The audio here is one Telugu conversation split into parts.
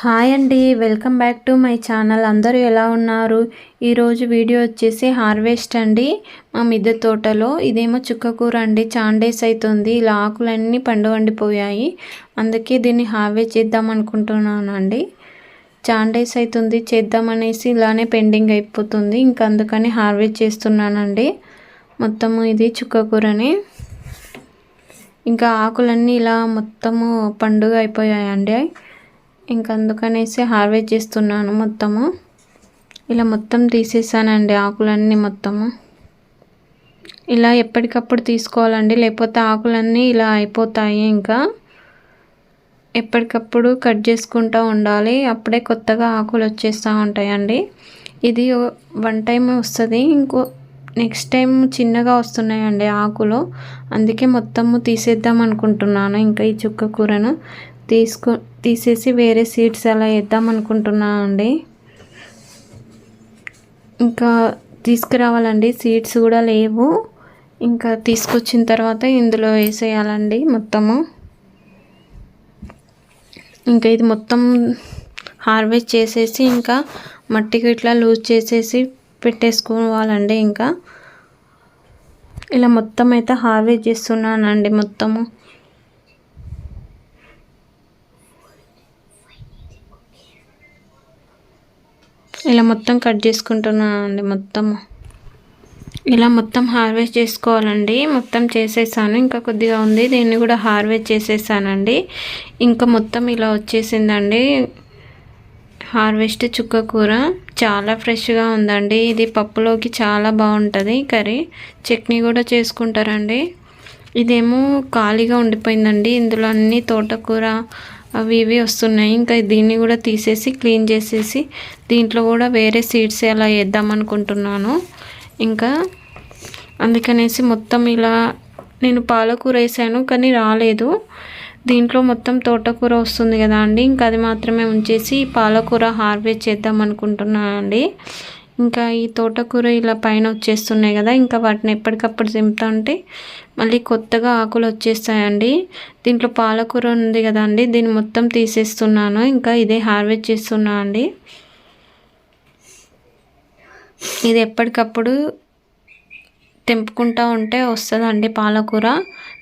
హాయ్ అండి welcome back to my channel. అందరూ ఎలా ఉన్నారు? ఈరోజు వీడియో వచ్చేసి హార్వెస్ట్ అండి మా మిద్దె తోటలో. ఇదేమో చుక్కకూర అండి చాండేస్ అవుతుంది ఇలా ఆకులన్నీ పండు వండిపోయాయి. అందుకే దీన్ని హార్వెస్ట్ చేద్దాం అనుకుంటున్నానండి. చాండేస్ అవుతుంది చేద్దామనేసి ఇలానే పెండింగ్ అయిపోతుంది. ఇంకా అందుకని హార్వెస్ట్ చేస్తున్నానండి. మొత్తము ఇది చుక్కకూరని ఇంకా ఆకులన్నీ ఇలా మొత్తము పండుగ అయిపోయాయండి. ఇంక అందుకనేసి హార్వెస్ట్ చేస్తున్నాను మొత్తము. ఇలా మొత్తం తీసేసానండి ఆకులన్నీ మొత్తము. ఇలా ఎప్పటికప్పుడు తీసుకోవాలండి లేకపోతే ఆకులన్నీ ఇలా అయిపోతాయి ఇంకా. ఎప్పటికప్పుడు కట్ చేసుకుంటూ ఉండాలి అప్పుడే కొత్తగా ఆకులు వచ్చేస్తూ ఉంటాయండి. ఇది వన్ టైం వస్తుంది ఇంకో నెక్స్ట్ టైం చిన్నగా వస్తున్నాయండి ఆకులు. అందుకే మొత్తము తీసేద్దాం అనుకుంటున్నాను ఇంకా ఈ చుక్క కూరను. తీసుకు తీసేసి వేరే సీడ్స్ అలా వేద్దాం అనుకుంటున్నాను అండి. ఇంకా తీసుకురావాలండి సీడ్స్ కూడా లేవు. ఇంకా తీసుకొచ్చిన తర్వాత ఇందులో వేసేయాలండి మొత్తము. ఇంకా ఇది మొత్తం హార్వెస్ట్ చేసేసి ఇంకా మట్టికి ఇట్లా లూజ్ చేసేసి పెట్టేసుకోవాలండి ఇంకా. ఇలా మొత్తం అయితే హార్వెస్ట్ చేస్తున్నానండి మొత్తము. ఇలా మొత్తం కట్ చేసుకుంటున్నాను అండి మొత్తం ఇలా మొత్తం హార్వెస్ట్ చేసుకోవాలండి. మొత్తం చేసేసాను. ఇంకా కొద్దిగా ఉంది. దీన్ని కూడా హార్వెస్ట్ చేసేసానండి. ఇంకా మొత్తం ఇలా వచ్చేసిందండి. హార్వెస్ట్ చుక్క కూర. చాలా ఫ్రెష్గా ఉందండి. ఇది పప్పులోకి చాలా బాగుంటుంది. కర్రీ చట్నీ కూడా చేసుకుంటారండి. ఇదేమో ఖాళీగా ఉండిపోయిందండి. ఇందులో అన్ని తోటకూర అవి ఇవి వస్తున్నాయి. ఇంకా దీన్ని కూడా తీసేసి క్లీన్ చేసేసి దీంట్లో కూడా వేరే సీడ్స్ అలా వేద్దాం అనుకుంటున్నాను. ఇంకా అందుకనేసి మొత్తం ఇలా నేను పాలకూర వేసాను కానీ రాలేదు. దీంట్లో మొత్తం తోటకూర వస్తుంది కదా అండి. ఇంకా అది మాత్రమే ఉంచేసి పాలకూర హార్వెస్ట్ చేద్దాం అనుకుంటున్నాను అండి ఇంకా ఈ తోటకూర ఇలా పైన వచ్చేస్తున్నాయి కదా ఇంకా వాటిని ఎప్పటికప్పుడు దింపుతా ఉంటే మళ్ళీ కొత్తగా ఆకులు వచ్చేస్తాయండి. దీంట్లో పాలకూర ఉంది కదా అండి దీన్ని మొత్తం తీసేస్తున్నాను. ఇంకా ఇదే హార్వెస్ట్ చేస్తున్నా అండి. ఇది ఎప్పటికప్పుడు తెంపుకుంటా ఉంటే వస్తుందండి పాలకూర.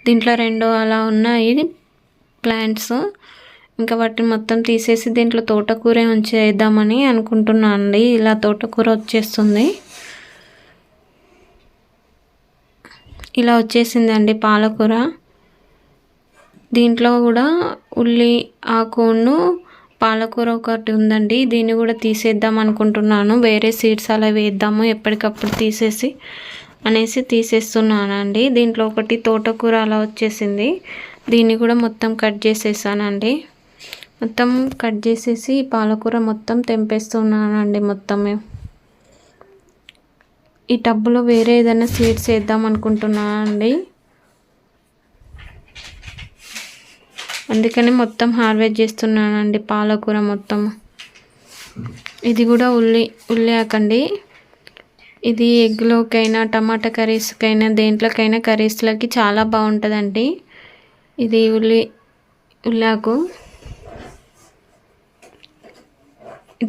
దీంట్లో రెండు అలా ఉన్నాయి ప్లాంట్స్. ఇంకా వాటిని మొత్తం తీసేసి దీంట్లో తోటకూర ఉంచేద్దామని అనుకుంటున్నాను అండి ఇలా తోటకూర వచ్చేస్తుంది. ఇలా వచ్చేసిందండి పాలకూర. దీంట్లో కూడా ఉల్లి ఆకును పాలకూర ఒకటి ఉందండి. దీన్ని కూడా తీసేద్దాం అనుకుంటున్నాను. వేరే సీడ్స్ అలా వేద్దాము ఎప్పటికప్పుడు తీసేసి అనేసి తీసేస్తున్నానండి. దీంట్లో ఒకటి తోటకూర అలా వచ్చేసింది. దీన్ని కూడా మొత్తం కట్ చేసేసానండి. మొత్తం కట్ చేసేసి పాలకూర మొత్తం తెంపేస్తున్నానండి మొత్తమే. ఈ టబ్బులో వేరే ఏదైనా సీడ్స్ వేద్దాం అనుకుంటున్నానండి. అందుకని మొత్తం హార్వెస్ట్ చేస్తున్నానండి పాలకూర మొత్తం. ఇది కూడా ఉల్లి ఉల్లి ఆకండి ఇది ఎగ్లోకైనా టమాటా కర్రీస్కైనా దేంట్లోకైనా కర్రీస్లకి చాలా బాగుంటుందండి. ఇది ఉల్లి ఉల్లాకు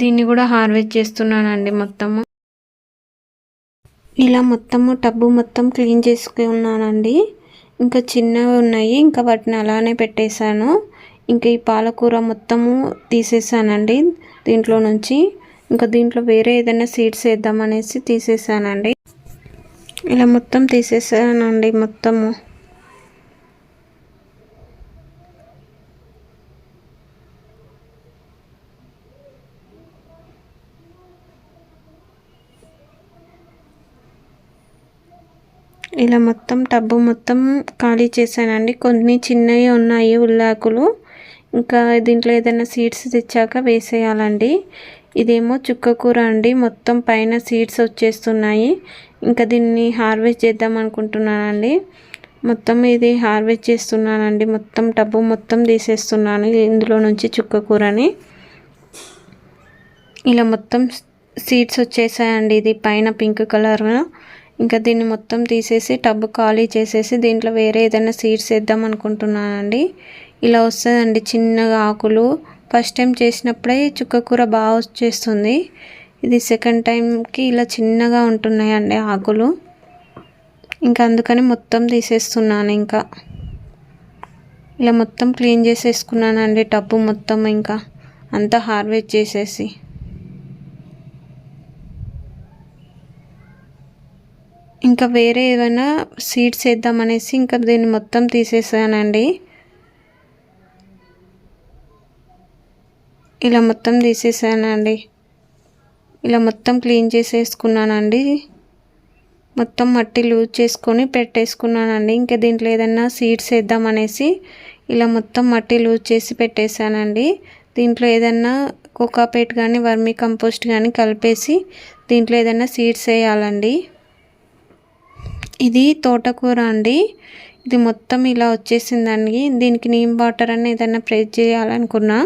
దీన్ని కూడా హార్వెస్ట్ చేస్తున్నానండి మొత్తము. ఇలా మొత్తము టబ్బు మొత్తం క్లీన్ చేసుకున్నానండి ఇంకా చిన్నవి ఉన్నాయి ఇంకా వాటిని అలానే పెట్టేశాను. ఇంకా ఈ పాలకూర మొత్తము తీసేసానండి దీంట్లో నుంచి. ఇంకా దీంట్లో వేరే ఏదైనా సీడ్స్ వేద్దామనేసి తీసేసానండి ఇలా మొత్తం తీసేసానండి మొత్తము. ఇలా మొత్తం టబ్బు మొత్తం ఖాళీ చేశానండి. కొన్ని చిన్నవి ఉన్నాయి ఉల్లాకులు. ఇంకా దీంట్లో ఏదైనా సీడ్స్ తెచ్చాక వేసేయాలండి. ఇదేమో చుక్కకూర అండి. మొత్తం పైన సీడ్స్ వచ్చేస్తున్నాయి. ఇంకా దీన్ని హార్వెస్ట్ చేద్దాం అనుకుంటున్నానండి. మొత్తం ఇది హార్వెస్ట్ చేస్తున్నానండి. మొత్తం టబ్బు మొత్తం తీసేస్తున్నాను ఇందులో నుంచి చుక్కకూరని ఇలా మొత్తం సీడ్స్ వచ్చేసాయండి. ఇది పైన పింక్ కలర్. ఇంకా దీన్ని మొత్తం తీసేసి టబ్ ఖాళీ చేసేసి దీంట్లో వేరే ఏదైనా సీడ్స్ వేద్దాం అనుకుంటున్నానండి. ఇలా వస్తుందండి చిన్నగా ఆకులు. ఫస్ట్ టైం చేసినప్పుడే చుక్క కూర బాగా వచ్చేస్తుంది. ఇది సెకండ్ టైంకి ఇలా చిన్నగా ఉంటున్నాయండి ఆకులు. ఇంకా అందుకని మొత్తం తీసేస్తున్నాను ఇంకా. ఇలా మొత్తం క్లీన్ చేసేసుకున్నానండి టబ్బు మొత్తం ఇంకా. అంతా హార్వెస్ట్ చేసేసి. ఇంకా వేరే ఏమైనా సీడ్స్ వేద్దామనేసి ఇంకా దీన్ని మొత్తం తీసేసానండి. ఇలా మొత్తం తీసేసానండి. ఇలా మొత్తం క్లీన్ చేసేసుకున్నానండి. మొత్తం మట్టి లూజ్ చేసుకొని పెట్టేసుకున్నానండి. ఇంకా దీంట్లో ఏదన్నా సీడ్స్ వేద్దామనేసి ఇలా మొత్తం మట్టి లూజ్ చేసి పెట్టేశానండి దీంట్లో ఏదన్నా కోకాపేట్ కానీ వర్మీ కంపోస్ట్ కానీ కలిపేసి దీంట్లో ఏదైనా సీడ్స్ వేయాలండి. ఇది తోటకూర అండి. ఇది మొత్తం ఇలా వచ్చేసిందండి. దీనికి నీమ్ వాటర్ అని ఏదైనా ప్రెస్ చేయాలనుకున్నా.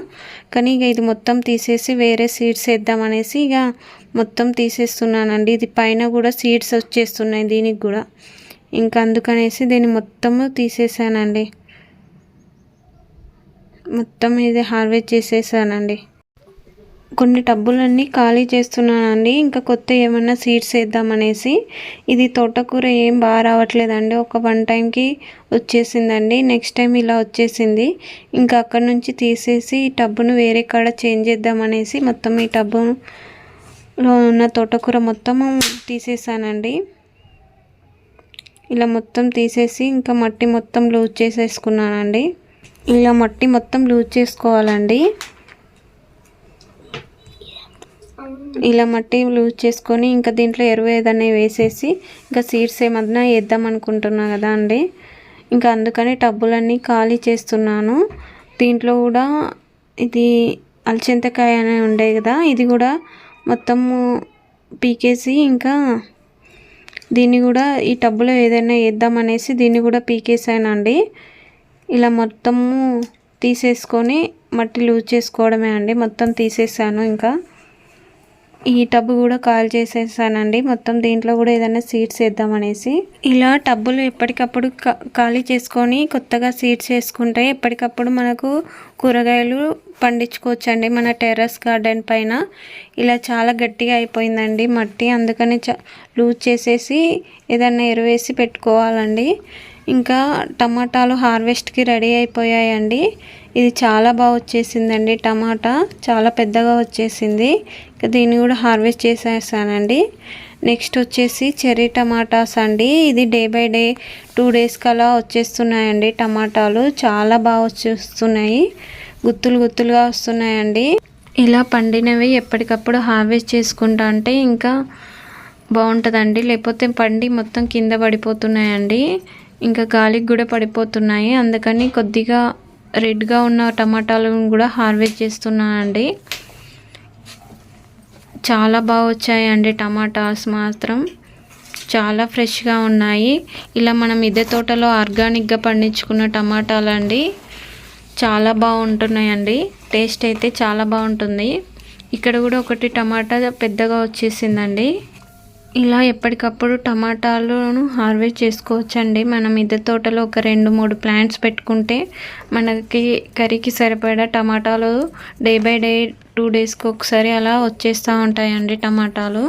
కానీ ఇక ఇది మొత్తం తీసేసి వేరే సీడ్స్ వేద్దామనేసి ఇక మొత్తం తీసేస్తున్నానండి. ఇది పైన కూడా సీడ్స్ వచ్చేస్తున్నాయి దీనికి కూడా. ఇంకా అందుకనేసి దీన్ని మొత్తము తీసేసానండి. మొత్తం ఇది హార్వెస్ట్ చేసేసానండి. కొన్ని టబ్బులన్నీ ఖాళీ చేస్తున్నానండి. ఇంకా కొత్త ఏమన్నా సీడ్స్ వేద్దామనేసి. ఇది తోటకూర ఏం బాగా రావట్లేదండి. ఒక వన్ టైంకి వచ్చేసిందండి. నెక్స్ట్ టైం ఇలా వచ్చేసింది. ఇంకా అక్కడ నుంచి తీసేసి ఈ టబ్బును వేరే కాడ చేంజ్ చేద్దామనేసి మొత్తం ఈ టబ్బులో ఉన్న తోటకూర మొత్తం తీసేసానండి. ఇలా మొత్తం తీసేసి ఇంకా మట్టి మొత్తం లూజ్ చేసేసుకున్నానండి. ఇలా మట్టి మొత్తం లూజ్ చేసుకోవాలండి. ఇలా మట్టి లూజ్ చేసుకొని ఇంకా దీంట్లో ఎరువు ఏదైనా వేసేసి ఇంకా సీడ్స్ ఏమన్నా వేద్దాం అనుకుంటున్నా కదా అండి. ఇంకా అందుకని టబ్బులన్నీ ఖాళీ చేస్తున్నాను. దీంట్లో కూడా ఇది అలచింతకాయ అనే ఉండే కదా ఇది కూడా మొత్తము పీకేసి ఇంకా దీన్ని కూడా ఈ టబ్బులో ఏదైనా వేద్దామనేసి దీన్ని కూడా పీకేసానండి. ఇలా మొత్తము తీసేసుకొని మట్టి లూజ్ చేసుకోవడమే అండి. మొత్తం తీసేసాను ఇంకా. ఈ టబ్బు కూడా కాల్ చేసేసానండి. మొత్తం దీంట్లో కూడా ఏదైనా సీడ్స్ వేద్దామనేసి ఇలా టబ్బులు ఎప్పటికప్పుడు ఖాళీ చేసుకొని కొత్తగా సీడ్స్ వేసుకుంటే ఎప్పటికప్పుడు మనకు కూరగాయలు పండించుకోవచ్చండి. మన టెర్రస్ గార్డెన్ పైన ఇలా చాలా గట్టిగా అయిపోయిందండి మట్టి. అందుకని చ లూజ్ చేసేసి ఏదైనా ఎరువేసి పెట్టుకోవాలండి. ఇంకా టమాటాలు హార్వెస్ట్కి రెడీ అయిపోయాయండి. ఇది చాలా బాగా వచ్చేసిందండి టమాటా. చాలా పెద్దగా వచ్చేసింది. ఇంకా దీన్ని కూడా హార్వెస్ట్ చేసేసానండి. నెక్స్ట్ వచ్చేసి చెర్రీ టమాటాస్ అండి. ఇది డే బై డే టూ డేస్కి అలా వచ్చేస్తున్నాయండి టమాటాలు. చాలా బాగా వచ్చేస్తున్నాయి. గుత్తులు గుత్తులుగా వస్తున్నాయండి. ఇలా పండినవి ఎప్పటికప్పుడు హార్వెస్ట్ చేసుకుంటా అంటే ఇంకా బాగుంటుందండి. లేకపోతే పండి మొత్తం కింద పడిపోతున్నాయండి. ఇంకా గాలికి కూడా పడిపోతున్నాయి. అందుకని కొద్దిగా రెడ్గా ఉన్న టమాటాలను కూడా హార్వెస్ట్ చేస్తున్నానండి. చాలా బాగా వచ్చాయండి టమాటాస్ మాత్రం. చాలా ఫ్రెష్గా ఉన్నాయి. ఇలా మనం ఇదే తోటలో ఆర్గానిక్గా పండించుకున్న టమాటాలు అండి చాలా బాగుంటున్నాయండి. టేస్ట్ అయితే చాలా బాగుంటుంది. ఇక్కడ కూడా ఒకటి టమాటా పెద్దగా వచ్చేసిందండి. ఇలా ఎప్పటికప్పుడు టమాటాలను హార్వెస్ట్ చేసుకోవచ్చండి. మనం మిద్దె తోటలో ఒక రెండు మూడు ప్లాంట్స్ పెట్టుకుంటే మనకి కర్రీకి సరిపడా టమాటాలు డే బై డే టూ డేస్కి ఒకసారి అలా వచ్చేస్తూ ఉంటాయండి టమాటాలు.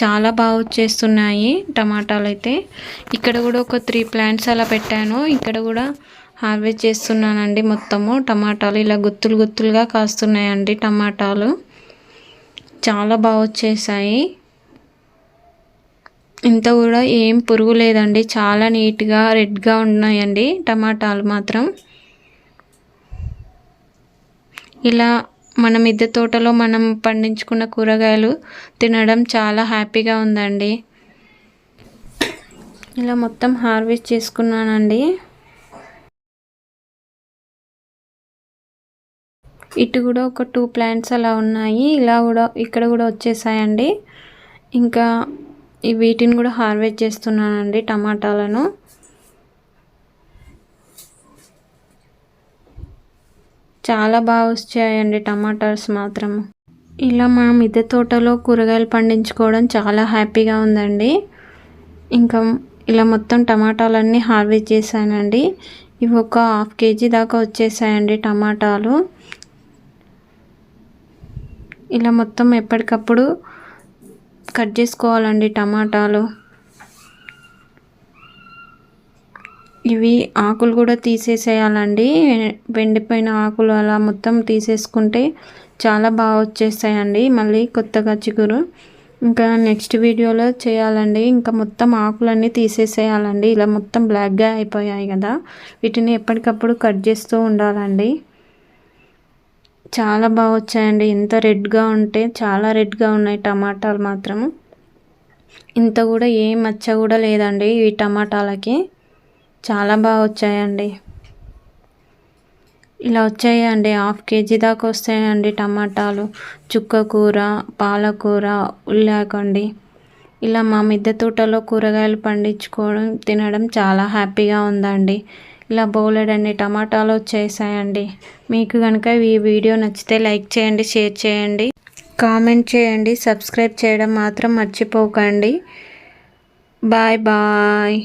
చాలా బాగా వచ్చేస్తున్నాయి టమాటాలు అయితే ఇక్కడ కూడా ఒక త్రీ ప్లాంట్స్ అలా పెట్టాను. ఇక్కడ కూడా హార్వెస్ట్ చేస్తున్నానండి మొత్తము. టమాటాలు ఇలా గుత్తులు గుత్తులుగా కాస్తున్నాయండి టమాటాలు. చాలా బాగా వచ్చేసాయి. ఇంత కూడా ఏం పురుగు లేదండి. చాలా నీట్గా రెడ్గా ఉన్నాయండి టమాటాలు మాత్రం. ఇలా మన మిద్దె తోటలో మనం పండించుకున్న కూరగాయలు తినడం చాలా హ్యాపీగా ఉందండి. ఇలా మొత్తం హార్వెస్ట్ చేసుకున్నానండి. ఇటు కూడా ఒక టూ ప్లాంట్స్ అలా ఉన్నాయి. ఇలా కూడా ఇక్కడ కూడా వచ్చేసాయండి. ఇంకా వీటిని కూడా హార్వెస్ట్ చేస్తున్నానండి టమాటాలను. చాలా బాగా వచ్చాయండి టమాటాస్ మాత్రం. ఇలా మా మిద్దె తోటలో కూరగాయలు పండించుకోవడం చాలా హ్యాపీగా ఉందండి. ఇంకా ఇలా మొత్తం టమాటాలన్నీ హార్వెస్ట్ చేశానండి. ఇవి ఒక హాఫ్ కేజీ దాకా వచ్చేసాయండి టమాటాలు. ఇలా మొత్తం ఎప్పటికప్పుడు కట్ చేసుకోవాలండి టమాటాలు. ఇవి ఆకులు కూడా తీసేసేయాలండి. వెండిపోయిన ఆకులు అలా మొత్తం తీసేసుకుంటే చాలా బాగా వచ్చేస్తాయండి. మళ్ళీ కొత్తగా చిగురు. ఇంకా నెక్స్ట్ వీడియోలో చేయాలండి. ఇంకా మొత్తం ఆకులన్నీ తీసేసేయాలండి. ఇలా మొత్తం బ్లాక్గా అయిపోయాయి కదా. వీటిని ఎప్పటికప్పుడు కట్ చేస్తూ ఉండాలండి. చాలా బాగా వచ్చాయండి. ఎంత రెడ్గా ఉంటే చాలా రెడ్గా ఉన్నాయి టమాటాలు మాత్రం. ఇంత కూడా ఏ మచ్చ కూడా లేదండి ఈ టమాటాలకి. చాలా బాగా వచ్చాయండి. ఇలా వచ్చాయండి. హాఫ్ కేజీ దాకా వస్తాయండి టమాటాలు. చుక్క కూర పాలకూర ఉల్లాకండి ఇలా మా మిద్దె తోటలో కూరగాయలు పండించుకోవడం తినడం చాలా హ్యాపీగా ఉందండి. ఇలా బౌలెడన్ని టమాటాలు వచ్చేసాయండి. మీకు కనుక ఈ వీడియో నచ్చితే లైక్ చేయండి షేర్ చేయండి కామెంట్ చేయండి సబ్స్క్రైబ్ చేయడం మాత్రం మర్చిపోకండి. Bye bye.